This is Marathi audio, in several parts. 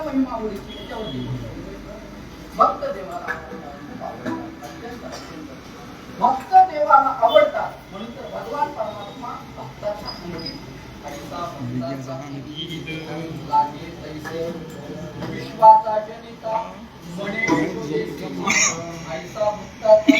महिमा आवडीची याच्यावरती भक्त देवाला भक्त देवाला आवडतात. म्हणून तर भगवान परमात्मा भक्ताच्या अंगीत ऐसा भक्ताचा लागे तैसे विश्वाचा जनिता म्हणे विश्वदेशी ऐसा भक्ताचा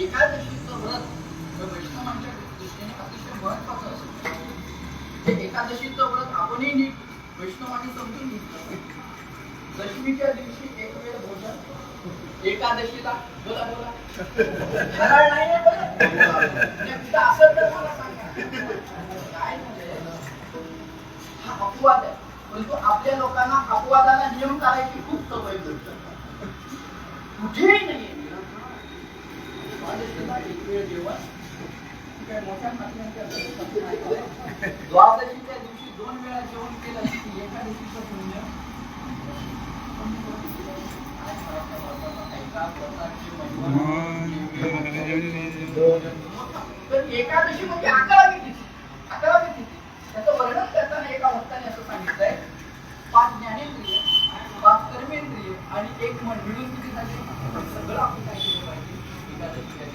एकादशीचं व्रत हे वैष्णवांच्या दृष्टीने अतिशय महत्वाचं असतं एकादशीचं व्रत आपणही नीट वैष्णवांनी समजून घेतलं दशमीच्या दिवशी एक वेळ भोजन एकादशीला बोला बोला नाही आहे असं तर मला काय म्हणजे? हा अपवाद आहे. परंतु आपल्या लोकांना अपवादाला नियम करायची खूप सवय कुठेही नाही द्वादशीला एक वेळ जेवण काय मोठ्या माणसांच्या द्वादशीच्या दिवशी दोन वेळा जेवण केलं की एकादशीचं पुण्य तर एकादशी म्हणजे अकरावी तिथी अकरावी तिथी त्याचं वर्णन करताना एका भक्ताने असं सांगितलंय. पाच ज्ञानेंद्रिय पाच कर्मेंद्रिय आणि एक मंडळी मिळून किती झाले सगळं आपण काय केलं पाहिजे एकादशीच्या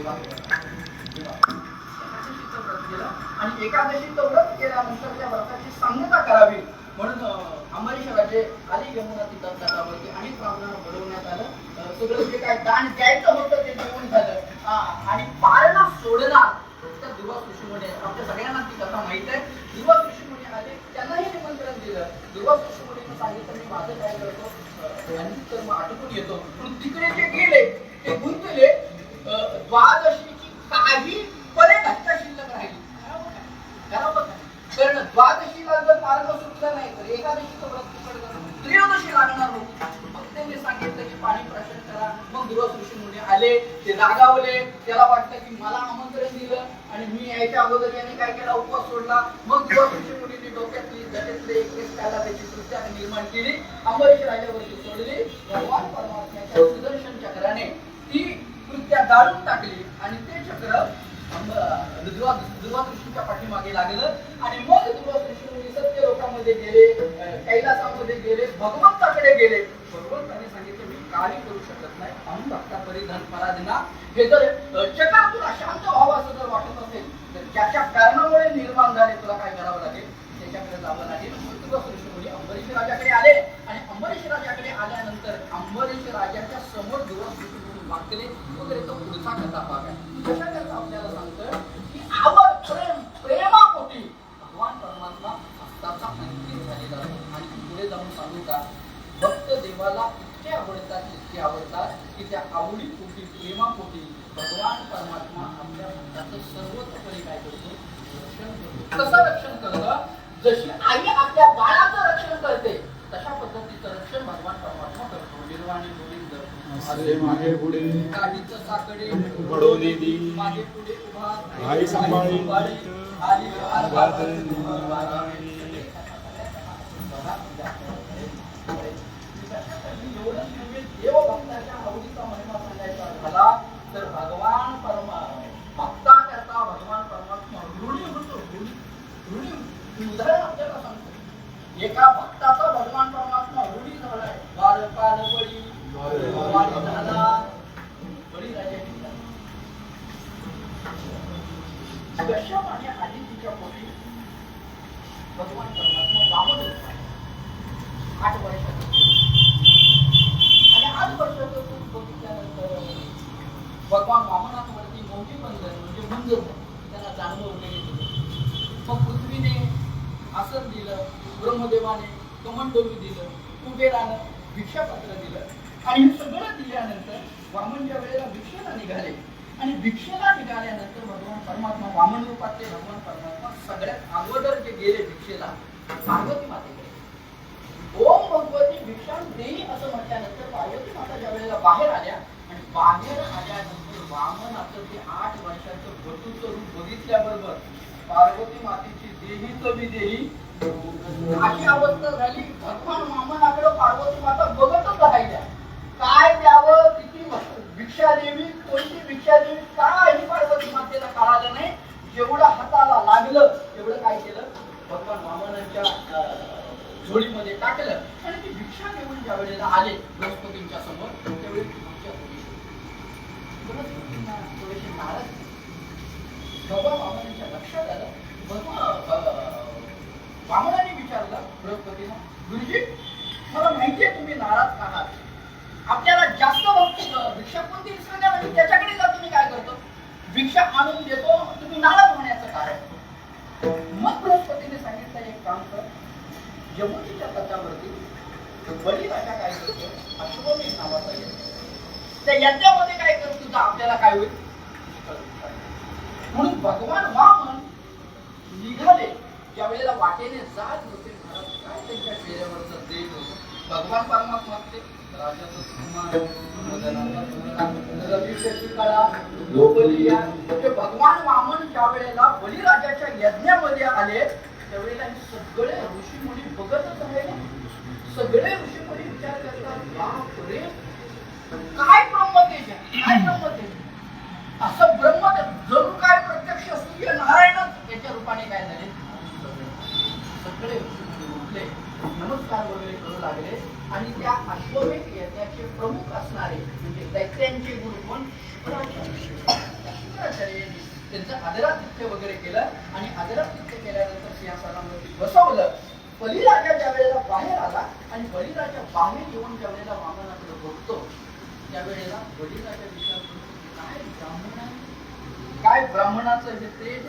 दिवशी देवा एकादशीचं व्रत आणि व्रत केल्यानंतर त्या व्रताची सांगता करावी. म्हणून अंबरी अंबरीश राजे आली यमुना तिथं आणि अनेक घडवण्यात आलं. सगळं जे काय दान द्यायचं होतं ते देऊन झालं हा, आणि पारणा सोडणार त्या दुर्वास ऋषीमुने आपल्या सगळ्यांना ती कथा माहीत आहे दुर्वास ऋषीमुने आले त्यांनाही निमंत्रण दिलं दुर्वास ऋषीमुने सांगितलं मी माझं काय करतो अं, आणि तर मग आटोपून येतो पण तिकडे जे गेले ते गुंतले अं, द्वादशीची काही परे घटना शिल्लक राहिली. करावं कारण द्वादशीला जर मार्ग सुटला नाही तर एकादशीचं व्रत तिकडे त्रयोदशी लागणार होती. मग त्यांनी सांगितलं की पाणी प्राशन करा. मग दिवस ऋषी मुनी आले ते रागावले. त्याला वाटलं की मला आमंत्रण दिलं आणि मी यायच्या अगोदर यांनी काय केला? उपवास सोडला. मग दिवस ऋषी मुनींनी डोक्यातली घटेतले एक त्याला त्याची कृत्या निर्माण केली. अंबरीश राजावर सोडली भगवान परमात्म्याच्या सुदर्शन चक्राने ती कृत्या गाळून टाकली आणि ते चक्र दुर्वास दुर्वास ऋषीच्या पाठीमागे लागलं आणि मग दुर्वास ऋषी मुनी सत्य लोकांमध्ये गेले अं, कैलासामध्ये गेले भगवंताकडे गेले भगवंताने सांगितलं मी काही करू शकत नाही अहम भक्ता परिधान पराधीना हे जर अं, चक्र तुला शांत व्हावं असं जर वाटत असेल तर ज्याच्या कारणामुळे निर्माण झाले तुला काय करावं लागेल त्याच्याकडे जावं लागेल मग दुर्वास ऋषी मुनी अंबरीश राजाकडे आले आणि अंबरीश राजाकडे आल्यानंतर अंबरीश राजाच्या समोर दुर्वास ऋषी मुनी वाकले वगैरे तो पुढचा कथा पाहूया कशाकरता आपल्याला सांगतं की आवड प्रेम प्रेमापोटी भगवान परमात्मा भक्ताचा अंकित झालेला असतो आणि पुढे जाऊन सांगू का भक्त देवाला इतके आवडतात इतके आवडतात की त्या आवडीपोटी प्रेमापोटी भगवान परमात्मा आपल्या भक्ताचं सर्वतोपरी काय करतो रक्षण करतो कसं रक्षण करतं जशी आई आपल्या बाळाचं रक्षण करते तशा पद्धतीचं रक्षण भगवान परमात्मा करतो निर्वाणी गोविंद असे मागे पुढे गाडीचं साकडे घडवली दी. मागे पुढे उभा आई सांभाळी. आली अंगात देवभक्ताच्या आवडीचा महिमा सांगायचा झाला तर भगवान परमा भक्ता करता भगवान परमात्मा ऋणी होतो ऋणी ऋणी उदाहरण आपल्याला सांगतो एका भक्ताचा भगवान परमात्मा ऋणी झालाय. द्वारपाल बळी. आसन दिलं ब्रह्मदेवाने कमंडोली दिलं कुबेरानं भिक्षापात्र दिलं. आणि हे सगळं दिल्यानंतर वामन ज्या वेळेला भिक्षेला निघाले. आणि भिक्षेला निघाल्यानंतर भगवान परमात्मा वामन रूपातले भगवान परमात्मा सगळ्यात अगोदर जे गेले भिक्षेला पार्वती मातेकडे. ओम भगवती भिक्षा देई असं म्हटल्यानंतर पार्वती माता ज्या वेळेला बाहेर आल्या आणि बाहेर आल्यानंतर वामनाचं ते आठ वर्षाचं बटूचं रूप बघितल्याबरोबर पार्वती मातेची देही मी देही. अशी अवस्था झाली. भगवान वामनाकडे पार्वती माता बघतच राहिल्या. काय द्यावं किती भिक्षा देवी कोणती भिक्षा देवी काही पार्वती मातेला कळालं नाही. जेवढं हाताला लागलं तेवढं काय केलं? भगवान मामानाच्या झोडीमध्ये झोळीमध्ये टाकलं. आणि ती भिक्षा घेऊन ज्या वेळेला आले गणपतींच्या समोर त्यावेळी नाराज भगवान मामानाच्या लक्षात आलं. वामनाने विचारलं बृहस्पतीला गुरुजी मला माहितीये तुम्ही नाराज आहात? आपल्याला जास्त भक्ती भिक्षा कोणती म्हणजे त्याच्याकडे जा तुम्ही काय करतो? भिक्षा आणून देतो तुम्ही नाराज होण्याचं कारण. मग बृहस्पतीने सांगितलं एक काम कर. यमुनेच्या तटावरती बळीराजा काय करतो? अश्वमेध नावाचा येतो त्या यज्ञामध्ये काय करतो तुझा? आपल्याला काय होईल? म्हणून भगवान वाम निघाले. त्यावेळेला वाटेने जात होते. महाराज काय त्यांच्या चेहऱ्यावरचं देत होतं? भगवान परमात्मा ते राजाचं सन्मान, मदनाचा कळा, ते भगवान वामन ज्या वेळेला बलिराजाच्या यज्ञामध्ये आले. त्यावेळेला सगळे सगळे ऋषीमुनी बघतच राहिले सगळे ऋषीमुनी विचार करतात बापरे! काय ब्रह्मतेज काय ब्रह्मतेज असं ब्रह्म जणू काय प्रत्यक्ष सूर्य नारायणच याच्या रूपाने काय झाले सगळे ऋषी उठले संस्कार वगैरे करू लागले. आणि त्या अश्वमेध यज्ञाचे प्रमुख असणारे म्हणजे दैत्यांचे गुरु कोण? शुक्राचार्य. त्यांचं आदरातिथ्य वगैरे केलं. आणि आदरातिथ्य केल्यानंतर सिंहासनावरती बसवलं. बलिराजा ज्या वेळेला बाहेर आला आणि बलिराजा बाहेर येऊन ज्या वेळेला वामनाकडे बघतो त्यावेळेला बलिराजा विचार करतो काय ब्राह्मण काय ब्राह्मणाचं हे तेज?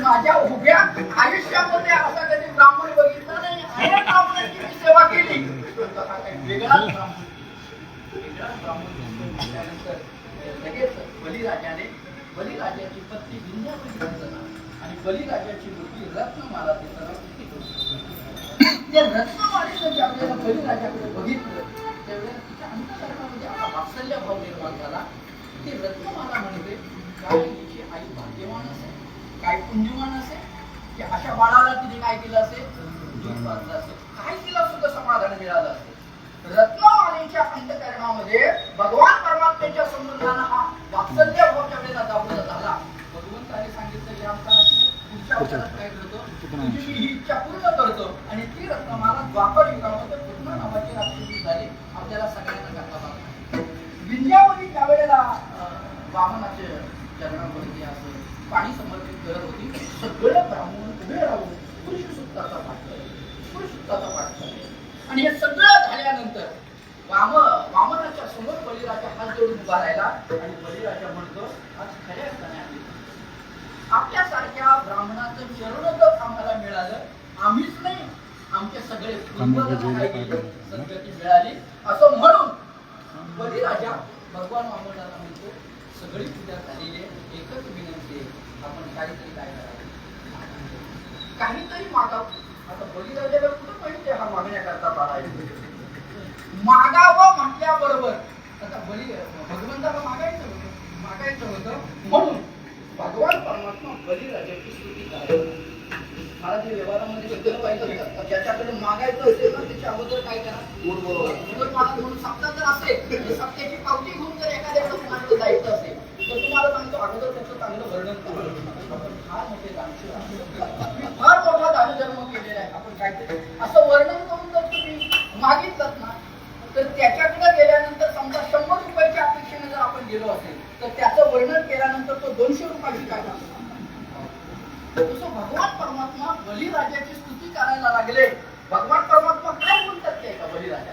माझ्या उभ्या आयुष्यामध्ये असा कधी ब्राह्मण बघितला नाही अनेक ब्राह्मणांची मी सेवा केली वेगळाच ब्राह्मण लगेच बलिराजाने बलिराजाची पत्नी विंध्यापती आणि बलिराजाची मुलगी रत्नमाला तिचं किती होतं. त्या रत्नमालेचं बलिराजाकडे बघितलं त्यावेळेला तिच्या अंतकरणामध्ये वात्सल्य भाव निर्माण झाला ती रत्नमाला म्हणजे काय हिची आई भाग्यवान असेल? काय पुण्यवान असेल? की अशा बाळाला तिने काय केलं असेल? दूध पाजलं असेल काय तिला सुद्धा समाधान मिळालं असेल रत्नमालेच्या अंतकरणामध्ये भगवान परमात्म्याच्या संबंधानं हा वात्सल्य भावच्या वेळेला दाबला झाला. भगवंताने सांगितलं या अवतारात पुढच्या अवतारात काय करतो? तुझी मी ही इच्छा पूर्ण करतो आणि ती रत्नमाला द्वापर युगामध्ये पूर्ण नावाची राक्षसी झाली आपल्याला सगळ्यांना करता पाहतो विंध्यावरी ज्या वेळेला अं, वामनाच्या चरणावरती असं पाणी समर्पित करत होती सगळं ब्राह्मण उभे राहून पुरुष सुत्ताचा पाठ करे पुरुष सुत्ताचा पाठ करे आणि हे सगळं झाल्यानंतर वाम वामनाच्या समोर बलिराजा हात जोडून उभा राहिला आणि बलिराजा म्हणतो आज खऱ्या अर्थाने आम्ही आपल्यासारख्या ब्राह्मणाचं चरणोदक आम्हाला मिळालं आम्हीच नाही आमचे सगळे पूर्वजांना काय केलं? सद्गती मिळाली असं म्हणून बलिराजा भगवान वामनाला म्हणतो सगळी पूजा झालेली आहे एकच विनंती आहे आपण काहीतरी काय करावं काहीतरी मागावं आता बलिराजाला कुठं माहिती हा मागण्याकरता पाडायचं मागावं म्हटल्याबरोबर आता बली भगवंताला मागायचं होतं मागायचं होतं म्हणून भगवान परमात्मा बलिराजाची स्तुती करायला मला जे व्यवहारामध्ये बद्दल पाहिजे होतं ज्याच्याकडे मागायचं असेल ना त्याच्या अगोदर काय करा गोड बोलावं. गोड बोलावं म्हणून सप्ताह जर असेल आणि सप्त्याची पावती घेऊन जर एखाद्याकडे तुम्हाला जायचं असेल तर तुम्हाला सांगतो अगोदर त्याचं चांगलं वर्णन करा आपण फार मोठे दानशूर आहोत. मी फार मोठा दानधर्म केलेला आहे आपण काहीतरी असं वर्णन करून जर तुम्ही मागितलं ना तर त्याच्याकडे गेल्यानंतर समजा शंभर रुपयाच्या अपेक्षेने जर आपण गेलो असेल तर त्याचं वर्णन केल्यानंतर तो दोनशे रुपयाची काय जसं भगवान परमात्मा बलिराजाची स्तुती करायला लागले भगवान परमात्मा काय म्हणतात ते का बलिराजा?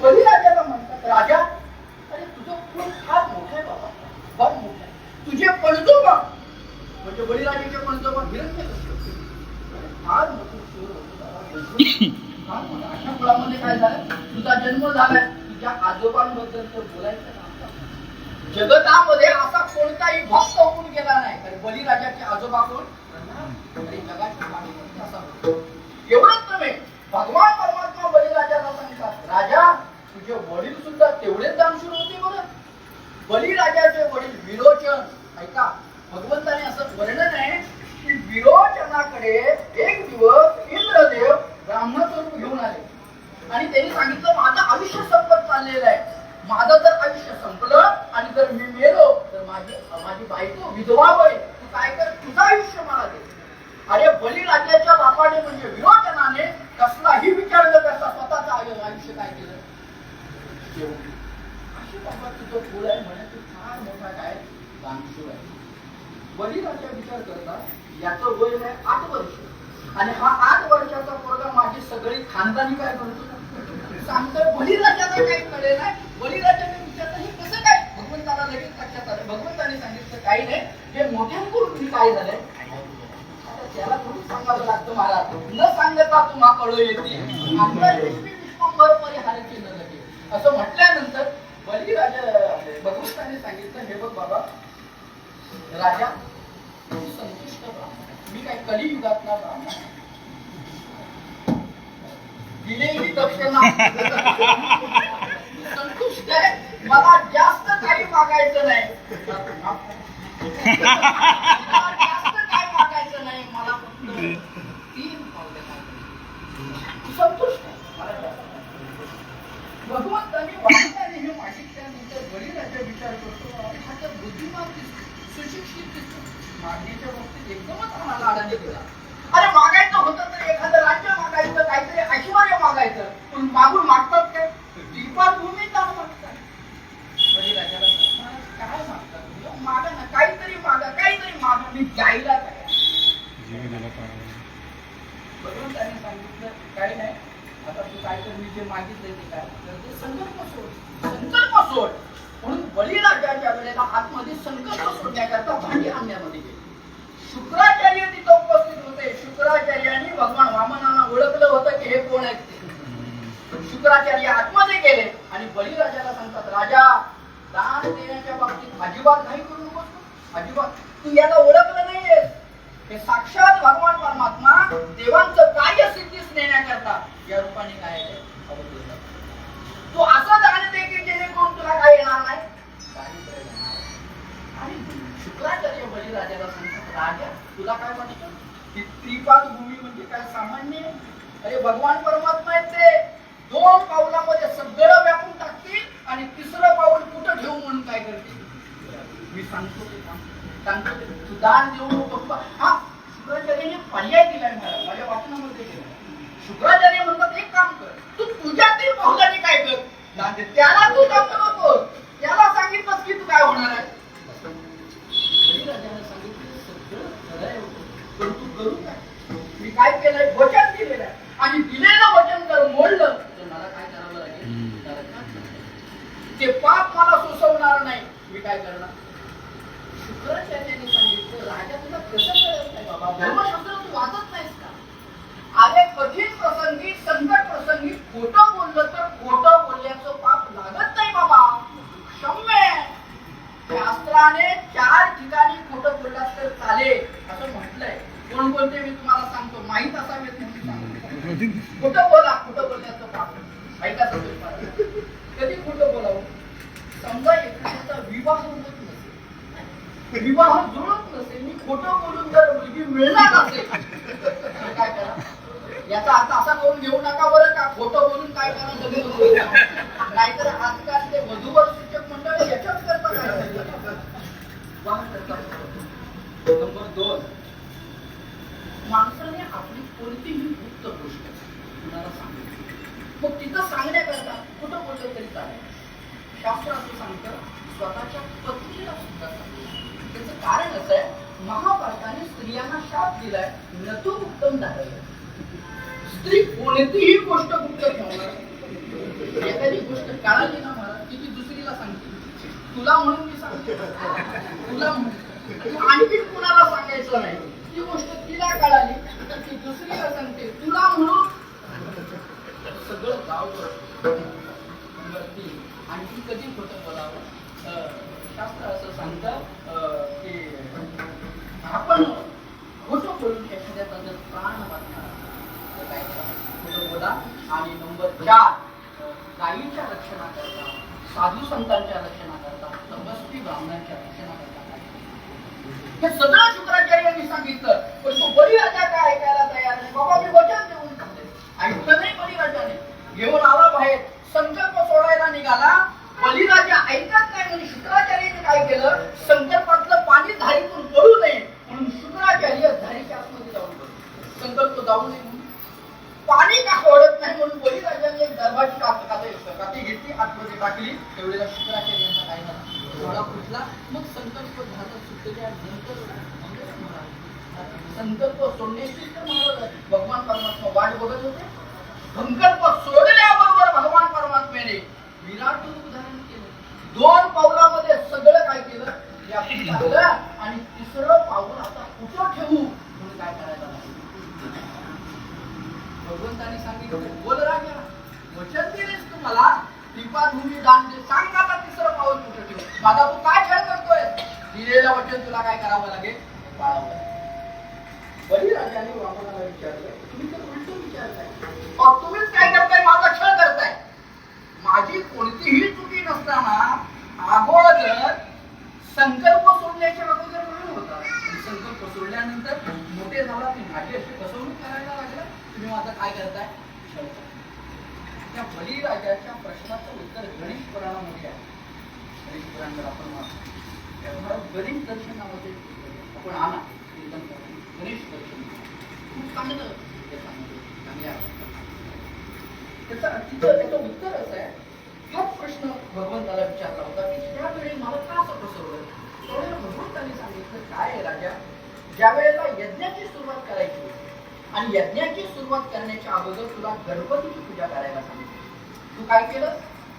बलिराजाला म्हणतात राजा अरे तुझं कुल फार मोठं आहे बाबा फार मोठं आहे. तुझे पणजोबा म्हणजे बलिराजाचे पणजोबा हिरण्य फार मोठं शूर होतं फार मोठं. अशा कुळामध्ये काय झालं? तुझा जन्म झालाय तुझ्या आजोबांबद्दल तर बोलायचं ना जगतामध्ये असा कोणताही भक्त होऊन गेला नाही तर बलिराजाचे आजोबा कोण? तरी असा एवढंच नव्हे भगवान परमात्मा बलिराजाला सांगतात राजा तुझे वडील सुद्धा तेवढेच दानशूर होते बरं. बलिराजाचे वडील विरोचन. ऐका भगवंताने असं वर्णन आहे की विरोचनाकडे एक दिवस इंद्रदेव ब्राह्मण स्वरूप घेऊन आले. आणि त्यांनी सांगितलं माझं आयुष्य संपत चाललेलं आहे. माझं जर आयुष्य संपलं आणि जर मी मेलो तर माझी माझी बायको विधवा होईल. तू काय कर? तुझं आयुष्य मला दे. अरे बलिराजाच्या बापाने म्हणजे विरोचनाने कसलाही विचार न करता स्वतःचं आयुष्य काय केलं? अशी बाबा तुझं फुल आहे म्हणे. तू फार मोठा काय? दानशूर आहे. बलिराजा विचार करता याचं वय आहे आठ वर्ष. आणि हा आठ वर्षाचा पोरगा माझी सगळी खानदानी काय म्हणतो? सांगतोय बलिराजाला काही कळे नाही. बलिराजाने विचारलं हे कसं काय? भगवंताला लगेच लक्षात आलं. भगवंताने सांगितलं काही नाही हे मोठ्यांकडून मी काय झालंय? आता त्याला थोडी सांगावं लागतं मला? न सांगता तुम्हा कळू येते. आपलं विश्वी विश्वंभर परिहार केलं लगे असं म्हटल्यानंतर बलिराजा भगवंताने सांगितलं हे बघ बाबा राजा तू संतुष्ट ब्राह्मण मी काय कलियुगातला ब्राह्मण दिलेली दक्षिणा संतुष्ट आहे मला जास्त काही मागायचं नाही मला जास्त काही मागायचं नाही मला फक्त तीन पावले संतुष्ट नाही. भगवंतांनी वाचताना हे विचार करतो अरे हा तर बुद्धिमान दिसतो सुशिक्षित दिसतो मागणीच्या बाबतीत एकदमच आम्हाला आनंद केला अरे मागायचं होतं तर एखादं राज्य मागायचं काहीतरी ऐश्वर मागून मागतात काय? दीपात भूमी दान मागतात? बळीराजाला सांगतात, "महाराज, काय मागतात? तुम्ही? मागा ना काहीतरी मागा काहीतरी मागा. मी जायला तयार भगवंताने सांगितलं काही नाही. आता तू काय कर मी जे मागितलंय ते काय? तर ते संकल्प सोड. संकल्प सोड. म्हणून बलिराजाच्या वेळेला आतमध्ये संकल्प सोडण्याकरता भांडी आणण्यामध्ये गेले. शुक्राचार्य तिथं उपस्थित होते. शुक्राचार्यांनी भगवान वामनांना ओळखलं होतं की हे कोण आहेत ते. शुक्राचार्य आतमध्ये गेले आणि बळीराजाला सांगतात राजा दान देण्याच्या बाबतीत अजिबात नाही करू नकोस अजिबात. तू याला ओळखलं नाहीये. हे साक्षात भगवान परमात्मा देवांचं कार्य सिद्धीस नेण्याकरता या रूपाने काय तू असं दान दे की जेणेकरून तुला काय येणार नाही? आणि शुक्राचार्य बळीराजाला सांगतात राजा तुला काय वाटतं? की त्रिपाद भूमी म्हणजे काय सामान्य? अरे भगवान परमात्मा आहेत ते. दोन पावलामध्ये सगळं व्यापून टाकते आणि तिसरं पाऊल कुठं ठेवू म्हणून काय करते मी सांगतो ते सांगतो ते तू दान देऊ नको हा शुक्राचार्याने पर्याय दिलाय मला. माझ्या वाचनामध्ये केला शुक्राचार्य म्हणतात एक काम कर. तू तुझ्यातील पाहुलाने काय कर? दान दे. त्याला तू सांगू नको त्याला सांगितलंस की तू काय होणार आहे? बळीराजाने सांगितलं सगळं खरं आहे. पण तू करू काय? मी काय केलंय? वचन दिलेलं आहे. आणि दिलं काय करणार? शुक्राचार्याने सांगितलं राजा तुला कसं कळत नाही बाबा? धर्मशास्त्र तू वाचत नाहीस का? अरे कठीण प्रसंगी संकट प्रसंगी खोटं बोललं तर खोटं बोलल्याचं पाप लागत नाही बाबा. क्षम्य. शास्त्राने चार ठिकाणी खोटं बोललास तर चालेल. असं म्हटलंय. कोण बोलते मी तुम्हाला सांगतो? माहीत असावेत म्हणून सांगतो. खोटं बोला खोटं बोलण्याचं पाप ऐका सगळे पाप. कधी खोटं बोलावं समजा एखाद्याचा विवाह होत नसेल विवाह जुळत नसेल मी खोटं बोलून जर मुलगी मिळणार नसेल काय करा? याचा अर्थ असा करून घेऊ नका बरं का खोटं बोलून काय करा लगेच होईल. नाहीतर आजकाल ते वधूवर सूचक मंडळ याच्याच करता काय करतात? विवाह करतात. नंबर दोन माणसाने आपली कोणतीही गुप्त गोष्ट कुणाला सांगितली मग तिथं सांगण्याकरता कुठं बोललं तरी चालेल शास्त्र असं सांगतं स्वतःच्या पत्नीला सुद्धा सांगितलं त्याचं कारण असं आहे महाभारताने स्त्रियांना शाप दिलाय नतु उत्तम धारायला स्त्री कोणतीही गोष्ट गुप्त ठेवणार नाही. एखादी गोष्ट कळाली ना मला की ती दुसरीला सांगते तुला म्हणून मी सांगते तुला म्हणून तू आणखी कुणाला सांगायचं नाही ती गोष्ट तिला कळाली तर ती दुसरीला सांगते तुला म्हणून. सगळं गाव आणि ती कधी खोटं बोलावं? शास्त्र असं सांगतं की आपण खोटं बोलून एखाद्या बद्दल प्राण वाचणार. काय खोटं बोला आणि नंबर चार अं, गायीच्या रक्षणाकरता साधू संतांच्या रक्षणाकरता तपस्वी ब्राह्मणांच्या रक्षणाकरता हे सगळं निघाला. बलिराजा ऐकत नाही म्हणून शुक्राचार्याने काय केलं? संकल्पातलं पाणी धारीतून पडू नये म्हणून शुक्राचार्य धारीच्या आतमध्ये जाऊन संकल्प जाऊ नये म्हणून. पाणी का ओढत नाही म्हणून बलिराजाने एक दरबाची कात- कात- काठी घेतली आतमध्ये टाकली. तेवढेला शुक्राचार्यांचा काय झाला? डोळा फुटला. मग संकल्प झालं सुटल्या संकल्प सोडण्याची तर भगवान परमात्मा वाट बघत होते. संकल्प सोडल्याबरोबर भगवान परमात्म्याने विराट धारण केलं. दोन पावलामध्ये सगळं काय केलं? व्यापून टाकलं आणि तिसरं पाऊल आता कुठं ठेवू म्हणून काय करायला भगवंताने सांगितलं बोल राजा वचन दिलेस तुम्हाला. दीपाभूमी दान दे. सांग आता तिसरं पाऊल कुठं ठेवू? माझा तू काय खेळ करतोय? दिलेलं वचन तुला काय करावं लागेल? पाळावं लागेल बळीराजाने वामनाला विचारलं तुम्ही तर उलट विचारताय अहो, तुम्हीच काय करताय माझा छळ करताय माझी कोणतीही चुकी नसताना अगोदर संकल्प सोडण्याच्या अगोदर म्हणून होता. संकल्प सोडल्यानंतर मोठे झाला की माझी अशी फसवणूक करायला लागला तुम्ही आता काय करताय? त्या बळीराजाच्या प्रश्नाचं उत्तर गणेश पुराणामध्ये आहे. गणेश पुराण जर आपण वाचलं, तेव्हा गणेश दर्शनामध्ये आपण आणा. कीर्तन गणेश दर्शन. खूप चांगलं. ते सांगितलं. चांगले त्याचा तिथं त्याचं उत्तर असं आहे हाच प्रश्न भगवंताला विचारला होता की त्यावेळी मला का असं प्रसवलं त्यावेळेला भगवंताने सांगितलं काय आहे राजा? ज्या वेळेला यज्ञाची सुरुवात करायची होती, आणि यज्ञाची सुरुवात करण्याच्या अगोदर तुला गणपतीची पूजा करायला सांगितली. तू काय केलं?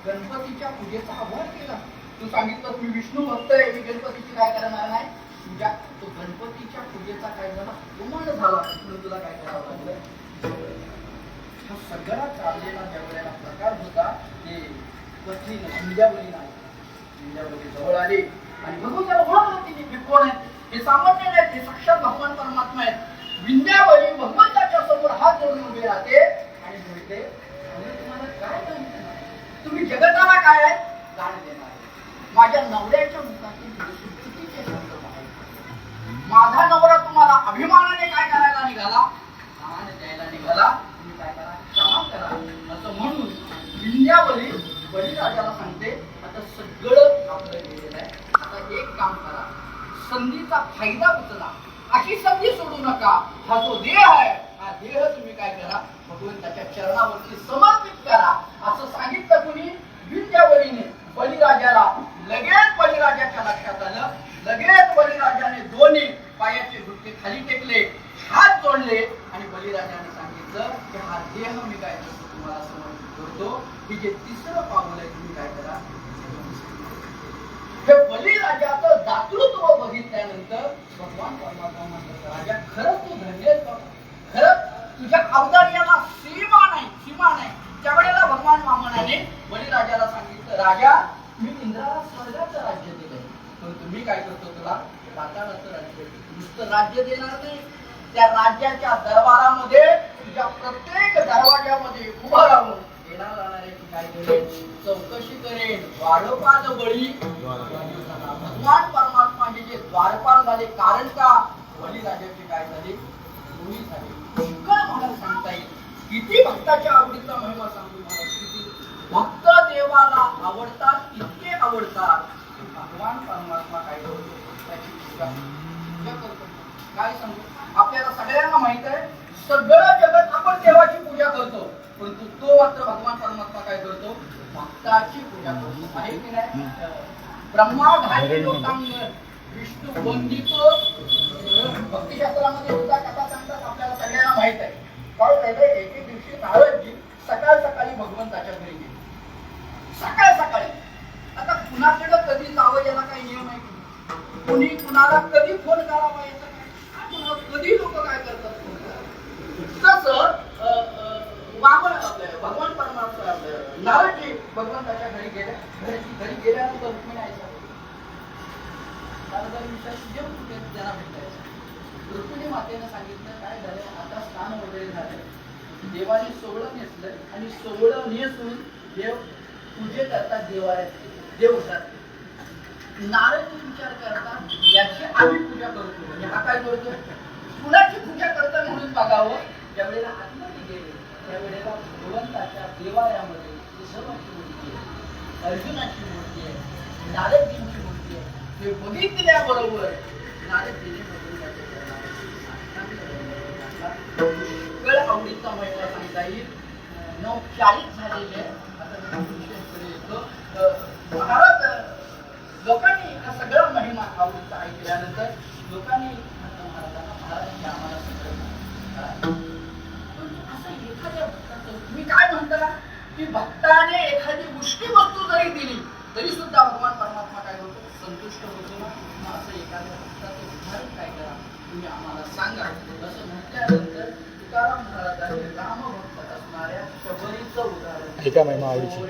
गणपतीच्या पूजेचा आभार केला. तू सांगितलं मी विष्णू भक्त आहे मी गणपतीची काय करणार नाही? पूजा तो गणपतीच्या पूजेचा काय झाला? उमंड झाला म्हणून तुला काय करावं लागलं? हा सगळा चाललेला ज्या वेळेला प्रकार होता ते पत्नी विंध्यावली नाही. विंध्यावली जवळ आली आणि भगवंताला ओळखलं तिने हे कोण आहे हे सामान्य नाही ते साक्षात भगवान परमात्मा आहेत. विंध्यावली भगवंताच्या समोर हात जोडून उभे राहते आणि म्हणते तुम्हाला काय दान देणार? तुम्ही जगताला काय आहे? दान देणार माझ्या नवऱ्याच्या मुखातून चुकीचे शब्द माझा नवरा तुम्हाला अभिमानाने काय करायला निघाला? दान द्यायला निघाला. तुम्ही काय करा? क्षमा करा. असं म्हणून विंध्यावली बळीराजाला सांगते आता सगळं आपलं गेलेलं आहे. आता एक काम करा. संधीचा फायदा उचला. अशी संधी सोडू नका. हा जो देह आहे हा देह तुम्ही काय करा? भगवंताच्या चरणावरती समर्पित करा. असं सांगितलं कुणी? विद्यावरीने बळीराजाला लगेच बळीराजाच्या लक्षात आलं. लगेच बळीराजाने दोन्ही पायाचे घुटके खाली टेकले हात जोडले आणि बळीराजाने सांगितलं की हा देह मी काय करतो तुम्हाला समर्पित करतो. की जे तिसरं पाऊल आहे तुम्ही काय करा? हे बलिराजाचं दातृत्व बघितल्यानंतर भगवान परमात्मा म्हणतात राजा खरंच तू धन्य खरंच तुझ्या अवतार्याला सीमा नाही सीमा नाही. त्यावेळेला भगवान वामनाने बलिराजाला सांगितलं राजा मी इंद्राला स्वर्गाचं राज्य दिलंय पण तुम्ही काय करतो तुला? पाताळाचं राज्य नुसतं राज्य देणार नाही. त्या राज्याच्या दरबारामध्ये तुझ्या प्रत्येक दरवाजामध्ये उभं राहून येणार काय करेन चौकशी करेन द्वारपाल बळी. भगवान परमात्माचे जे द्वारपाल झाले कारण का? बळीराजाची काय झाली? मुली झाली. इतकं मला सांगता येईल. किती भक्ताच्या आवडीचा महिमा सांगू मला? किती? भक्त देवाला आवडतात इतके आवडतात. भगवान परमात्मा काय करतो? त्याची पूजा. पूजा करतो. काय सांगू? आपल्याला सगळ्यांना माहीत आहे सगळं जगत आपण देवाची पूजा करतो. परंतु तो मात्र भगवान परमात्मा काय करतो? भक्ताची पूजा करतो. आहे की नाही? ब्रह्मा घाली लोकांग विष्णू वंदितो भक्तिशास्त्रामध्ये सुद्धा कथा सांगतात. आपल्याला सगळ्यांना माहीत आहे. काय झालं एके दिवशी नारदजी सकाळ सकाळी भगवंताच्या घरी गेले. सकाळ सकाळी. आता कुणाकडे कधी जावं याला काही नियम आहे? कुणी कुणाला कधी फोन करावा याचा काय कधी लोक काय करतात? तसं वामन आपलं भगवान परमार्थ आपलं नारदजी भगवंताच्या घरी गेल्या घरी घरी गेल्यानंतर रुक्मिणी आई सांगते त्याला जर विचारलं जेव कुठे त्यांना भेटायचं. रुक्मिणी मातेनं सांगितलं काय झालं? आता स्नान वगैरे झालं. देवाने सोवळं नेसलं आणि सोवळं नेसून देव पूजे करतात देवाऱ्यात देव होतात नारद विचार करतात याची आम्ही पूजा करतो. म्हणजे हा काय करतो? कुणाची पूजा करता म्हणून बघावं? त्यावेळेला आत्महत्या गेले. त्यावेळेला भगवंताच्या देवाळ्यामध्ये केशवाची मूर्ती आहे अर्जुनाची मूर्ती आहे नारदजींची मूर्ती आहे. हे बघितल्याबरोबर नारदजीने भगवंताच्या आवडीचा महिला सांगता येईल. नऊ चाळीस झालेले आहे. आता मी येतो. अं, लोकांनी हा सगळा महिमा आवडीचा ऐकल्यानंतर लोकांनी म्हटलं महाराजांना महाराज आम्हाला सगळं मी काय म्हणता की भक्ताने एखादी मुष्टी वस्तू जरी दिली तरी सुद्धा भगवान परमात्मा काय होतो संतुष्ट होतो ना असं एखाद्या भक्ताचं उदाहरण काय करा तुम्ही आम्हाला सांगा असं म्हटल्यानंतर तुकाराम महाराजांनी रामभक्त असणाऱ्या शबरीचं उदाहरण एका महिमा आवडीची.